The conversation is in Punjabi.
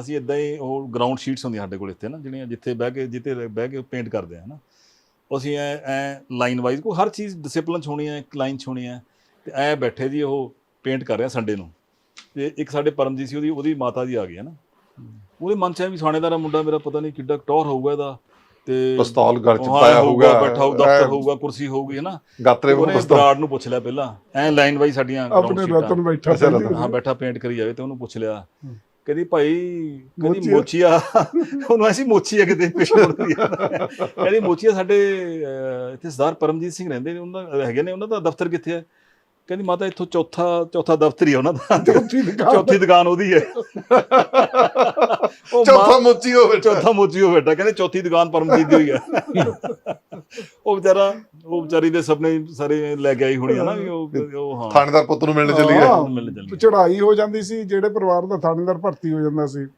ਅਸੀਂ ਇਦਾਂ ਹੀ ਉਹ ਗਰਾਊਂਡ ਸ਼ੀਟਸ ਹੁੰਦੀਆਂ ਸਾਡੇ ਕੋਲ ਇੱਥੇ ਨਾ ਜਿਹੜੀਆਂ ਜਿੱਥੇ ਬਹਿ ਕੇ ਜਿੱਥੇ ਬਹਿ ਕੇ ਪੇਂਟ ਕਰਦੇ ਆ ਨਾ। ਅਸੀਂ ਐ ਐ ਲਾਈਨ ਵਾਈਜ਼ ਕੋਈ ਹਰ ਚੀਜ਼ ਡਿਸਪਲਿਨ ਚ ਹੋਣੀ ਹੈ ਇੱਕ ਲਾਈਨ ਚ ਹੋਣੀ ਹੈ ਤੇ ਐ ਬੈਠੇ ਜੀ ਉਹ ਪੇਂਟ ਕਰ ਰਿਹਾ ਸੰਡੇ ਨੂੰ। ਤੇ ਇੱਕ ਸਾਡੇ ਪਰਮਜੀਤ ਸੀ ਉਹਦੀ ਉਹਦੀ ਮਾਤਾ ਜੀ ਆ ਗਈ ਹੈ ਨਾ। ਉਹਦੇ ਮਨ ਚ ਐ ਵੀ ਥਾਣੇਦਾਰ ਦਾ ਮੁੰਡਾ ਮੇਰਾ ਪਤਾ ਨਹੀਂ ਕਿੱਡਾ ਟੌਰ ਹੋਊਗਾ ਇਹਦਾ ਤੇ ਪਿਸਤੌਲ ਗਲ ਚ ਪਾਇਆ ਹੋਊਗਾ ਬੈਠਾ ਹੋਊ ਦਫ਼ਤਰ ਹੋਊਗਾ ਕੁਰਸੀ ਹੋਊਗੀ ਹੈ ਨਾ। ਗਾਤਰੇ ਨੂੰ ਪਿਸਤੌਲ। ਬਰਾੜ ਨੂੰ ਪੁੱਛ ਲਿਆ ਪਹਿਲਾਂ ਐ ਲਾਈਨ ਵਾਈਜ਼ ਸਾਡੀਆਂ ਆਪਣੇ। ਰਤਨ ਬੈਠਾ ਹਾਂ। ਬੈਠਾ ਪੇਂਟ ਕਰੀ ਜਾਵੇ ਤੇ ਉਹਨੂੰ ਪੁੱਛ ਲਿਆ। ਕਹਿੰਦੀ ਭਾਈ ਕਹਿੰਦੀ ਮੋਚੀਆ। ਉਹਨੂੰ ਐਸੀ ਮੋਚੀਆ ਕਿਤੇ ਪਿੱਛੇ ਮੁੜ ਗਈ ਕਹਿੰਦੀ ਮੋਚੀਆ ਸਾਡੇ ਇੱਥੇ ਸਰਦਾਰ ਪਰਮਜੀਤ ਸਿੰਘ ਰਹਿੰਦੇ ਨੇ ਉਹਨਾਂ ਹੈਗੇ ਨੇ ਉਹਨਾਂ ਦਾ ਦਫ਼ਤਰ ਕਿੱਥੇ ਹੈ? ਕਹਿੰਦੀ ਮਾਤਾ ਇੱਥੋਂ ਚੌਥਾ ਚੌਥਾ ਦਫ਼ਤਰ ਹੀ ਉਹਨਾਂ ਦਾ। ਚੌਥੀ ਦੁਕਾਨ। ਚੌਥੀ ਦੁਕਾਨ ਉਹਦੀ ਹੈ। ਉਹ ਚੌਥਾ ਮੋਚੀ ਹੋ ਬੈਠਾ ਚੌਥਾ ਮੋਚੀ ਹੋ ਬੈਠਾ ਕਹਿੰਦੇ ਚੌਥੀ ਦੁਕਾਨ ਪਰਮਜੀਤ ਦੀ ਹੋਈ ਹੈ। ਉਹ ਵਿਚਾਰਾ ਉਹ ਵਿਚਾਰੀ ਦੇ ਸੁਪਨੇ ਸਾਰੇ ਲੈ ਕੇ ਆਈ ਹੋਣੀ ਹੈ ਨਾ ਵੀ ਉਹ ਉਹ ਹਾਂ। ਥਾਣੇਦਾਰ ਪੁੱਤ ਨੂੰ ਮਿਲਣ ਚੱਲੀ ਹਾਂ। ਮਿਲ ਜਾਂਦੀ ਚੜਾਈ ਹੋ ਜਾਂਦੀ ਸੀ ਜਿਹੜੇ ਪਰਿਵਾਰ ਦਾ ਥਾਣੇਦਾਰ ਭਰਤੀ ਹੋ ਜਾਂਦਾ ਸੀ।